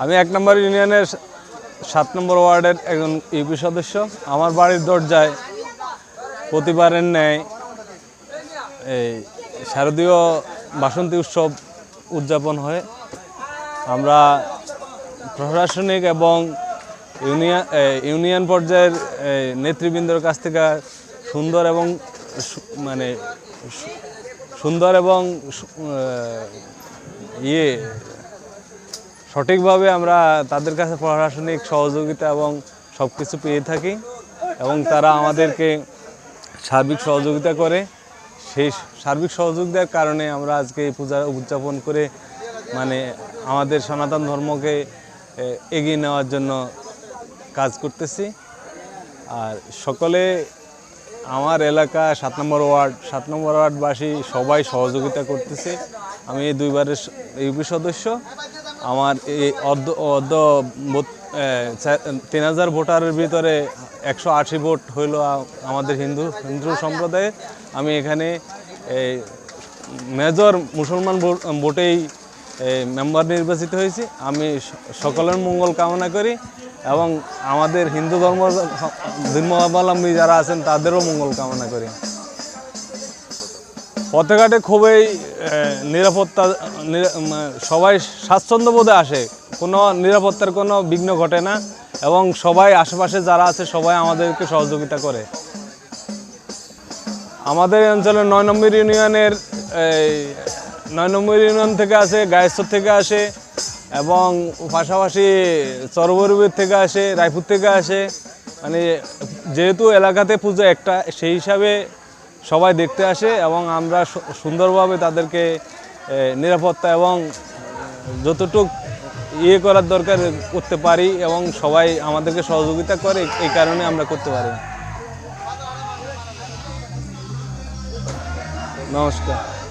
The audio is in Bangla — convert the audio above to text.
আমি এক নম্বর ইউনিয়নের সাত নম্বর ওয়ার্ডের একজন ইউপি সদস্য। আমার বাড়ির দরজায় প্রতিবারের ন্যায় এই শারদীয় বাসন্তী উৎসব উদযাপন হয়। আমরা প্রশাসনিক এবং ইউনিয়ন ইউনিয়ন পর্যায়ের নেতৃবৃন্দর কাছ থেকে সুন্দর এবং মানে সুন্দর এবং ইয়ে সঠিকভাবে আমরা তাদের কাছে প্রশাসনিক সহযোগিতা এবং সব কিছু পেয়ে থাকি এবং তারা আমাদেরকে সার্বিক সহযোগিতা করে। সেই সার্বিক সহযোগিতার কারণে আমরা আজকে এই পূজা উদযাপন করে মানে আমাদের সনাতন ধর্মকে এগিয়ে নেওয়ার জন্য কাজ করতেছি। আর সকলে আমার এলাকা সাত নম্বর ওয়ার্ড, সাত নম্বর ওয়ার্ডবাসী সবাই সহযোগিতা করতেছে। আমি দুইবারের ইউপি সদস্য। আমার এই অর্ধ অর্ধ তিন হাজার ভোটারের ভিতরে একশো আশি ভোট হইল আমাদের হিন্দু হিন্দু সম্প্রদায়ে। আমি এখানে মেজর মুসলমান ভোট- ভোটেই মেম্বার নির্বাচিত হয়েছি। আমি সকলের মঙ্গল কামনা করি এবং আমাদের হিন্দু ধর্ম ধর্মাবলম্বী যারা আছেন তাদেরও মঙ্গল কামনা করি। পথেঘাটে খুবই নিরাপত্তা সবাই স্বাচ্ছন্দ্যবোধে আসে। কোনো নিরাপত্তার কোনো বিঘ্ন ঘটে না এবং সবাই আশেপাশে যারা আছে সবাই আমাদেরকে সহযোগিতা করে। আমাদের অঞ্চলের নয় নম্বর ইউনিয়নের নয় নম্বর ইউনিয়ন থেকে আসে, গায়েশ্বর থেকে আসে এবং পাশাপাশি চরবরবির থেকে আসে, রায়পুর থেকে আসে। মানে যেহেতু এলাকাতে পুজো একটা, সেই হিসাবে সবাই দেখতে আসে এবং আমরা সুন্দরভাবে তাদেরকে নিরাপত্তা এবং যতটুক ইয়ে করার দরকার করতে পারি এবং সবাই আমাদেরকে সহযোগিতা করে এই কারণে আমরা করতে পারি। নমস্কার।